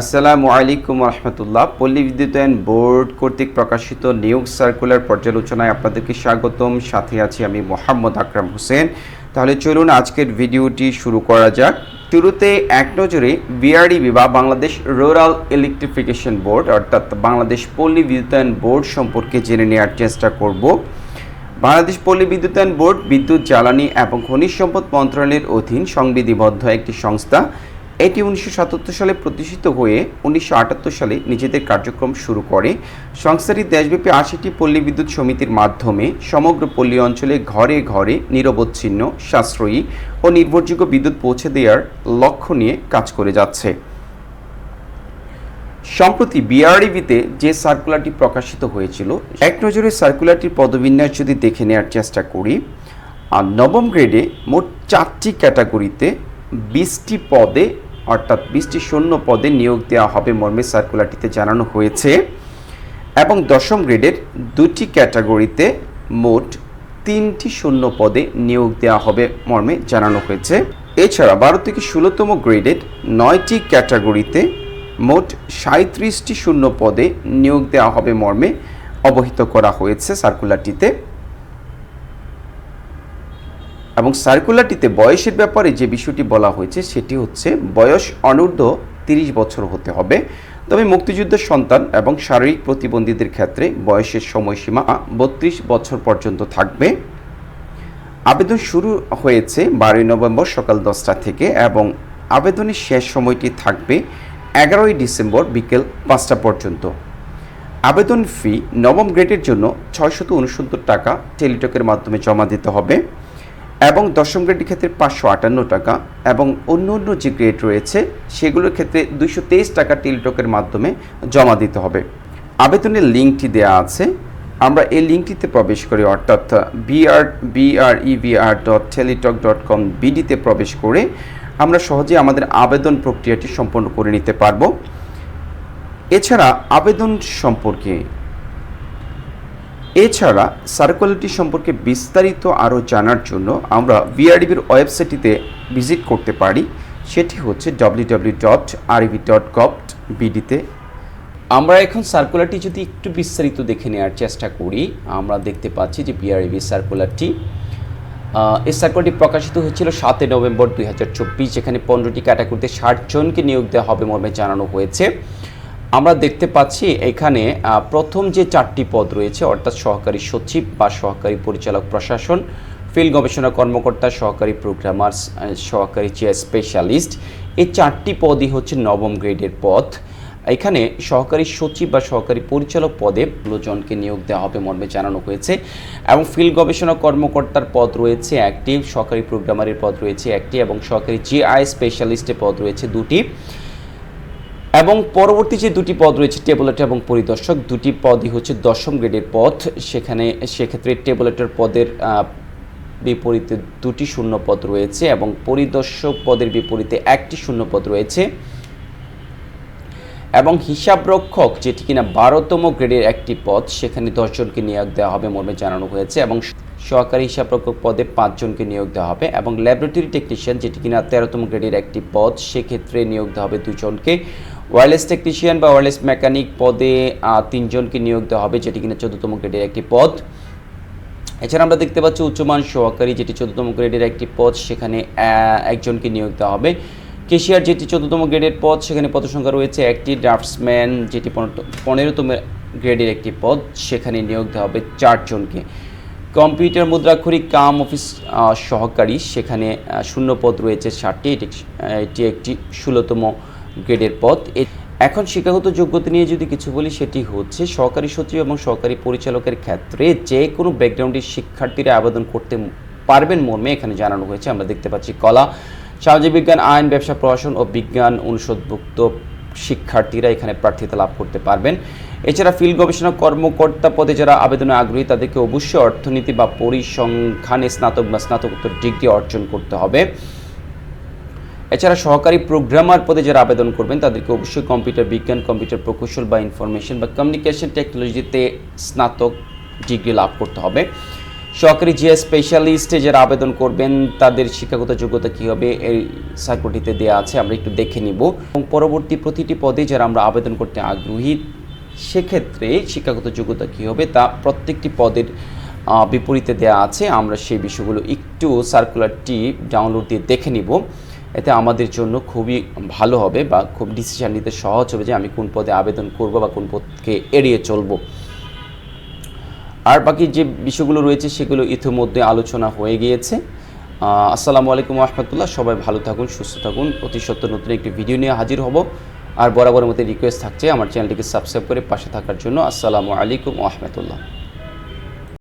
আসসালামু আলাইকুম রহমতুল্লাহ পল্লী বিদ্যুতায়ন বোর্ড কর্তৃক প্রকাশিত নিয়োগ সার্কুলার পর্যালোচনায় আপনাদেরকে স্বাগতম। সাথে আছি আমি মোহাম্মদ আকরাম হোসেন। তাহলে চলুন আজকের ভিডিওটি শুরু করা যাক। শুরুতে এক নজরে বিআরডিবি বা বাংলাদেশ রুরাল ইলেকট্রিফিকেশন বোর্ড, অর্থাৎ বাংলাদেশ পল্লী বিদ্যুতায়ন বোর্ড সম্পর্কে জেনে নেওয়ার চেষ্টা করব। বাংলাদেশ পল্লী বিদ্যুতায়ন বোর্ড বিদ্যুৎ জ্বালানি এবং খনিজ সম্পদ মন্ত্রণালয়ের অধীন সংবিধিবদ্ধ একটি সংস্থা। এটি উনিশশো সাতাত্তর সালে প্রতিষ্ঠিত হয়ে উনিশশো আটাত্তর সালে নিজেদের কার্যক্রম শুরু করে। সংস্থাটি দেশব্যাপী আশিটি পল্লী বিদ্যুৎ সমিতির মাধ্যমে সমগ্র পল্লী অঞ্চলে ঘরে ঘরে নিরবচ্ছিন্ন, সাশ্রয়ী ও নির্ভরযোগ্য বিদ্যুৎ পৌঁছে দেওয়ার লক্ষ্য নিয়ে কাজ করে যাচ্ছে। সম্প্রতি বিআরডিবিতে যে সার্কুলারটি প্রকাশিত হয়েছিল, এক নজরে সার্কুলারটির পদবিন্যাস যদি দেখে নেওয়ার চেষ্টা করি আর নবম গ্রেডে মোট চারটি ক্যাটাগরিতে বিশটি পদে অর্থাৎ বিশটি শূন্য পদে নিয়োগ দেওয়া হবে মর্মে সার্কুলারটিতে জানানো হয়েছে। এবং দশম গ্রেডের দুটি ক্যাটাগরিতে মোট তিনটি শূন্য পদে নিয়োগ দেওয়া হবে মর্মে জানানো হয়েছে। এছাড়া বারো থেকে ষোলোতম গ্রেডের নয়টি ক্যাটাগরিতে মোট সাঁত্রিশটি শূন্য পদে নিয়োগ দেওয়া হবে মর্মে অবহিত করা হয়েছে সার্কুলারটিতে এবং সার্কুলারটিতে বয়সের ব্যাপারে যে বিষয়টি বলা হয়েছে, সেটি হচ্ছে বয়স অনূর্ধ্ব তিরিশ বছর হতে হবে। তবে মুক্তিযুদ্ধের সন্তান এবং শারীরিক প্রতিবন্ধীদের ক্ষেত্রে বয়সের সময়সীমা বত্রিশ বছর পর্যন্ত থাকবে। আবেদন শুরু হয়েছে বারোই নভেম্বর সকাল দশটা থেকে এবং আবেদনের শেষ সময়টি থাকবে এগারোই ডিসেম্বর বিকেল পাঁচটা পর্যন্ত। আবেদন ফি নবম গ্রেডের জন্য ছয়শত উনসত্তর টাকা টেলিটকের মাধ্যমে জমা দিতে হবে। এবং দশম গ্রেডের ক্ষেত্রে পাঁচশো আটান্ন টাকা এবং অন্য অন্য যে গ্রেড রয়েছে, সেগুলোর ক্ষেত্রে দুইশো তেইশ টাকা টেলিটকের মাধ্যমে জমা দিতে হবে। আবেদনের লিঙ্কটি দেওয়া আছে। আমরা এই লিঙ্কটিতে প্রবেশ করি, অর্থাৎ BR BREVR dot Teletalk dot com বিডিতে প্রবেশ করে, আমরা সহজে আমাদের আবেদন প্রক্রিয়াটি সম্পন্ন করে নিতে পারব। এছাড়া আবেদন সম্পর্কে এছাড়া সার্কুলারটি সম্পর্কে বিস্তারিত আরও জানার জন্য আমরা বিআরডিবির ওয়েবসাইটটিতে ভিজিট করতে পারি। সেটি হচ্ছে ডব্লিউ ডব্লিউ ডট ডট বিডিতে আমরা এখন সার্কুলারটি যদি একটু বিস্তারিত দেখে নেওয়ার চেষ্টা করি, আমরা দেখতে পাচ্ছি যে বিআরবি সার্কুলারটি এই সার্কুলারটি প্রকাশিত হয়েছিল সাতই নভেম্বর দুই হাজার চব্বিশ, যেখানে পনেরোটি ক্যাটাগরিতে ষাট জনকে নিয়োগ দেওয়া হবে মর্মে জানানো হয়েছে। আমরা দেখতে পাচ্ছি এখানে প্রথম যে চারটি পদ রয়েছে, অর্থাৎ সহকারী সচিব বা সহকারী পরিচালক প্রশাসন, ফিল্ড গবেষণা কর্মকর্তা, সহকারী প্রোগ্রামার্স সহকারী চেয়ার স্পেশালিস্ট। এই চারটি পদই হচ্ছে নবম গ্রেডের পদ। এখানে সহকারী সচিব বা সহকারী পরিচালক পদে জনকে নিয়োগ দেওয়া হবে মর্মে জানানো হয়েছে। এবং ফিল্ড গবেষণা কর্মকর্তার পদ রয়েছে একটি, সহকারী প্রোগ্রামারের পদ রয়েছে একটি, এবং সহকারী জিআই স্পেশালিস্টের পদ রয়েছে দুটি। এবং পরবর্তী যে দুটি পদ রয়েছে টেবলেটর এবং পরিদর্শক, দুটি পদই হচ্ছে দশম গ্রেডের পদ সেখানে সেক্ষেত্রে টেবলেটর পদের বিপরীতে দুটি শূন্য পদ রয়েছে এবং পরিদর্শক পদের বিপরীতে একটি শূন্য পদ রয়েছে। এবং হিসাবরক্ষক, যেটি কিনা বারোতম গ্রেডের একটি পদ, সেখানে দশজনকে নিয়োগ দেওয়া হবে মর্মে জানানো হয়েছে এবং সহকারী হিসাবরক্ষক পদে পাঁচজনকে নিয়োগ দেওয়া হবে এবং ল্যাবরেটরি টেকনিশিয়ান যেটি কিনা তেরোতম গ্রেডের একটি পদ, সেক্ষেত্রে নিয়োগ দেওয়া হবে দুজনকে। ওয়্যারলেস টেকনিশিয়ান বা ওয়্যারলেস মেকানিক পদে তিনজনকে নিয়োগ দেওয়া হবে, যেটি কিনা চোদ্দতম গ্রেডের একটি পদ। এছাড়া আমরা দেখতে পাচ্ছি উচ্চমান সহকারী, যেটি চোদ্দতম গ্রেডের একটি পদ, সেখানে একজনকে নিয়োগ দেওয়া হবে। কেশিয়ার, যেটি চোদ্দতম গ্রেডের পদ, সেখানে পদ সংখ্যা রয়েছে একটি ড্রাফটসম্যান, যেটি পনেরো- পনেরোতম গ্রেডের একটি পদ, সেখানে নিয়োগ দেওয়া হবে চারজনকে। কম্পিউটার মুদ্রাক্ষরিক কাম অফিস সহকারী, সেখানে শূন্য পদ রয়েছে ষাটটি, এটি এটি একটি ষোলোতম গ্রেডের পদ এখন শিক্ষাগত যোগ্যতা নিয়ে যদি কিছু বলি, সেটি হচ্ছে সহকারী সচিব এবং সহকারী পরিচালকের ক্ষেত্রে যে কোনো ব্যাকগ্রাউন্ডের শিক্ষার্থীরা আবেদন করতে পারবেন মর্মে এখানে জানানো হয়েছে। আমরা দেখতে পাচ্ছি কলা, সামাজিক বিজ্ঞান, আইন, ব্যবসা, প্রশাসন ও বিজ্ঞান অনুষদভুক্ত শিক্ষার্থীরা এখানে প্রার্থিতা লাভ করতে পারবেন। এছাড়া ফিল্ড গবেষণা কর্মকর্তা পদে যারা আবেদনে আগ্রহী, তাদেরকে অবশ্যই অর্থনীতি বা পরিসংখ্যানে স্নাতক বা স্নাতকোত্তর ডিগ্রি অর্জন করতে হবে। এছাড়া সহকারী প্রোগ্রামার পদে যারা আবেদন করবেন, তাদেরকে অবশ্যই কম্পিউটার বিজ্ঞান কম্পিউটার প্রকৌশল বা ইনফরমেশন বা কমিউনিকেশন টেকনোলজিতে স্নাতক ডিগ্রি লাভ করতে হবে। সহকারী জিএস স্পেশালিস্টে যারা আবেদন করবেন, তাদের শিক্ষাগত যোগ্যতা কী হবে, এই সার্কুলটিতে দেওয়া আছে, আমরা একটু দেখে নিব। এবং পরবর্তী প্রতিটি পদে যারা আমরা আবেদন করতে আগ্রহী, সেক্ষেত্রে শিক্ষাগত যোগ্যতা কী হবে, তা প্রত্যেকটি পদের বিপরীতে দেওয়া আছে। আমরা সেই বিষয়গুলো একটু সার্কুলারটি ডাউনলোড দিয়ে দেখে নিব। এতে আমাদের জন্য খুবই ভালো হবে বা খুব ডিসিশন নিতে সহজ হবে যে আমি কোন পদে আবেদন করব বা কোন পদকে এড়িয়ে চলবো। আর বাকি যে বিষয়গুলো রয়েছে সেগুলো ইতিমধ্যে আলোচনা হয়ে গিয়েছে। আসসালামু আলাইকুম রহমতুল্লাহ। সবাই ভালো থাকুন, সুস্থ থাকুন। অতি সত্য নতুন একটি ভিডিও নিয়ে হাজির হব। আর বরাবরের মতো রিকোয়েস্ট থাকছে। আমার চ্যানেলটিকে সাবস্ক্রাইব করে পাশে থাকার জন্য আসসালামু আলাইকুম রহমতুল্লাহ।